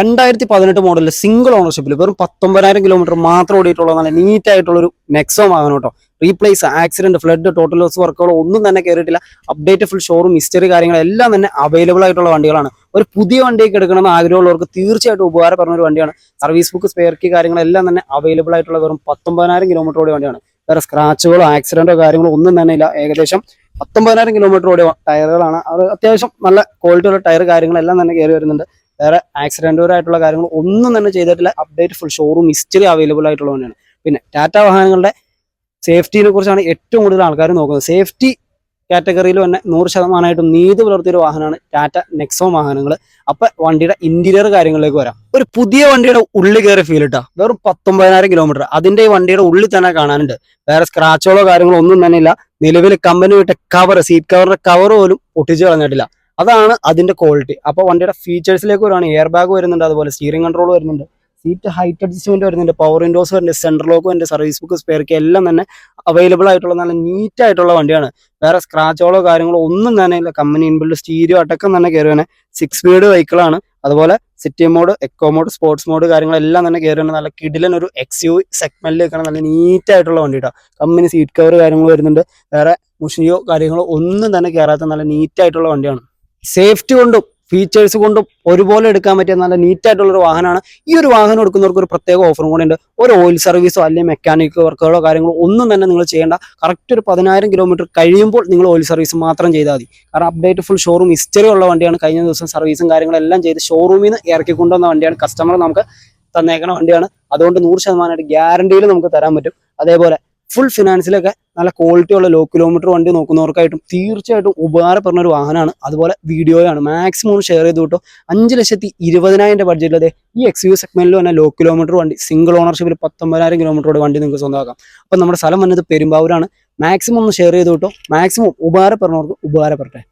രണ്ടായിരത്തി പതിനെട്ട് മോഡലിൽ സിംഗിൾ ഓണർഷിപ്പിൽ വെറും പത്തൊമ്പതിനായിരം കിലോമീറ്റർ മാത്രം ഓടിയിട്ടുള്ള നല്ല നീറ്റ് ആയിട്ടുള്ള ഒരു നെക്സോ വാഹനം കേട്ടോ replace accident flood total loss വർക്കുകളോ ഒന്നും തന്നെ കയറിയിട്ടില്ല അപ്ഡേറ്റ് ഫുൾ ഷോറൂം ഹിസ്റ്ററി കാര്യങ്ങളെല്ലാം തന്നെ അവൈലബിൾ ആയിട്ടുള്ള വണ്ടികളാണ്. ഒരു പുതിയ വണ്ടിയൊക്കെ എടുക്കണമെന്ന് ആഗ്രഹമുള്ളവർക്ക് തീർച്ചയായിട്ടും ഉപകാരപ്പെടുന്ന ഒരു വണ്ടിയാണ്. സർവീസ് ബുക്ക് സ്പെയർ കീ കാര്യങ്ങളെല്ലാം തന്നെ അവൈലബിൾ ആയിട്ടുള്ള വെറും പത്തൊമ്പതിനായിരം കിലോമീറ്റർ ഓടിയ വണ്ടിയാണ്. വേറെ സ്ക്രാച്ചുകളോ ആക്സിഡന്റോ കാര്യങ്ങളോ ഒന്നും തന്നെ ഇല്ല. ഏകദേശം പത്തൊമ്പതിനായിരം കിലോമീറ്റർ ഓടിയ ടയറുകളാണ്. അത് അത്യാവശ്യം നല്ല ക്വാളിറ്റിയുള്ള ടയർ കാര്യങ്ങളെല്ലാം തന്നെ കയറി വരുന്നുണ്ട്. വേറെ ആക്സിഡന്റുപരമായിട്ടുള്ള കാര്യങ്ങൾ ഒന്നും തന്നെ ചെയ്തിട്ടില്ല. Update full showroom history available ആയിട്ടുള്ള തന്നെയാണ് പിന്നെ ടാറ്റ വാഹനങ്ങളുടെ സേഫ്റ്റിനെ കുറിച്ചാണ് ഏറ്റവും കൂടുതൽ ആൾക്കാർ നോക്കുന്നത്. സേഫ്റ്റി കാറ്റഗറിയിൽ തന്നെ നൂറ് ശതമാനമായിട്ടും നീതി പുലർത്തിയൊരു വാഹനമാണ് ടാറ്റ നെക്സോ വാഹനങ്ങൾ അപ്പൊ വണ്ടിയുടെ ഇന്റീരിയർ കാര്യങ്ങളിലേക്ക് വരാം. ഒരു പുതിയ വണ്ടിയുടെ ഉള്ളിൽ കയറി ഫീൽ ഇട്ടാ. വെറും പത്തൊമ്പതിനായിരം കിലോമീറ്റർ അതിന്റെ ഈ വണ്ടിയുടെ ഉള്ളിൽ തന്നെ കാണാനുണ്ട്. വേറെ സ്ക്രാച്ചുകളോ കാര്യങ്ങളോ ഒന്നും തന്നെ ഇല്ല. നിലവിൽ കമ്പനി വിട്ട കവർ സീറ്റ് കവറിന്റെ കവർ പോലും ഒട്ടിച്ചു കളഞ്ഞിട്ടില്ല. അതാണ് അതിന്റെ ക്വാളിറ്റി അപ്പോൾ വണ്ടിയുടെ ഫീച്ചേഴ്സിലേക്ക് വരുവാണ് എയർ ബാഗ് വരുന്നുണ്ട് അതുപോലെ സ്റ്റിയറിംഗ് കൺട്രോൾ വരുന്നുണ്ട് സീറ്റ് ഹൈറ്റ് അഡ്ജസ്റ്റ്മെന്റ് വരുന്നുണ്ട് പവർ വിൻഡോസ് വരുന്നുണ്ട് സെൻട്രൽ ലോക്ക് വരുന്നുണ്ട് സർവീസ് ബുക്ക് സ്പെയർക്ക് എല്ലാം തന്നെ അവൈലബിൾ ആയിട്ടുള്ള നല്ല നീറ്റ് ആയിട്ടുള്ള വണ്ടിയാണ്. വേറെ സ്ക്രാച്ചുകളോ കാര്യങ്ങളോ ഒന്നും തന്നെ ഇല്ല. കമ്പനി ഇൻബിൽഡ് സ്റ്റീരിയോ അടക്കം തന്നെ കയറുവാണ് സിക്സ് സ്പീഡ് വെഹിക്കിളാണ് അതുപോലെ city mode eco mode sports mode കാര്യങ്ങളെല്ലാം തന്നെ കയറി നല്ല കിടിലൻ ഒരു എക്സ് യു സെഗ്മെന്റിലേക്കാണ് നല്ല നീറ്റ് ആയിട്ടുള്ള വണ്ടി കമ്പനി സീറ്റ് കവർ കാര്യങ്ങൾ വരുന്നുണ്ട്. വേറെ മുഷിയോ കാര്യങ്ങളോ ഒന്നും തന്നെ കയറാത്ത നല്ല നീറ്റ് ആയിട്ടുള്ള വണ്ടിയാണ്. സേഫ്റ്റി കൊണ്ടും ഫീച്ചേഴ്സ് കൊണ്ടും ഒരുപോലെ എടുക്കാൻ പറ്റിയ നല്ല നീറ്റായിട്ടുള്ളൊരു വാഹനമാണ്. ഈ ഒരു വാഹനം എടുക്കുന്നവർക്ക് ഒരു പ്രത്യേക ഓഫറും കൂടെ ഉണ്ട്. ഒരു ഓയിൽ സർവീസോ അല്ലെങ്കിൽ മെക്കാനിക് വർക്കുകളോ കാര്യങ്ങളോ ഒന്നും തന്നെ നിങ്ങൾ ചെയ്യേണ്ട. കറക്റ്റ് ഒരു പതിനായിരം കിലോമീറ്റർ കഴിയുമ്പോൾ നിങ്ങൾ ഓയിൽ സർവീസ് മാത്രം ചെയ്താൽ മതി. കാരണം അപ്ഡേറ്റ് ഫുൾ ഷോറൂം ഹിസ്റ്ററി ഉള്ള വണ്ടിയാണ്. കഴിഞ്ഞ ദിവസം സർവീസും കാര്യങ്ങളെല്ലാം ചെയ്ത് ഷോറൂമിൽ നിന്ന് ഇറക്കി കൊണ്ടുവന്ന വണ്ടിയാണ്. കസ്റ്റമർ നമുക്ക് തന്നേക്കണ വണ്ടിയാണ്. അതുകൊണ്ട് നൂറ് ശതമാനമായിട്ട് ഗ്യാരണ്ടിയിൽ നമുക്ക് തരാൻ പറ്റും. അതേപോലെ ഫുൾ ഫിനാൻസിലൊക്കെ നല്ല ക്വാളിറ്റി ഉള്ള ലോ കിലോമീറ്റർ വണ്ടി നോക്കുന്നവർക്കായിട്ടും തീർച്ചയായിട്ടും ഉപകാരപ്പെടുന്ന ഒരു വാഹനമാണ്. അതുപോലെ വീഡിയോയാണ് മാക്സിമം ഷെയർ ചെയ്ത് കിട്ടും അഞ്ച് ലക്ഷത്തി ഇരുപതിനായിരം ബഡ്ജറ്റിൽ ബഡ്ജറ്റിലത് ഈ എക്സ് യു സെഗ്മെന്റിൽ തന്നെ ലോ കിലോമീറ്റർ വണ്ടി സിംഗിൾ ഓണർഷിപ്പിൽ പത്തൊമ്പതിനായിരം കിലോമീറ്ററോട് വണ്ടി നിങ്ങൾക്ക് സ്വന്തമാക്കാം. അപ്പം നമ്മുടെ സ്ഥലം വന്നത് പെരുമ്പാവൂരാണ്. മാക്സിമം ഒന്ന് ഷെയർ ചെയ്ത് കിട്ടും മാക്സിമം ഉപകാരപ്പെടുന്നവർക്ക് ഉപകാരപ്പെടട്ടെ.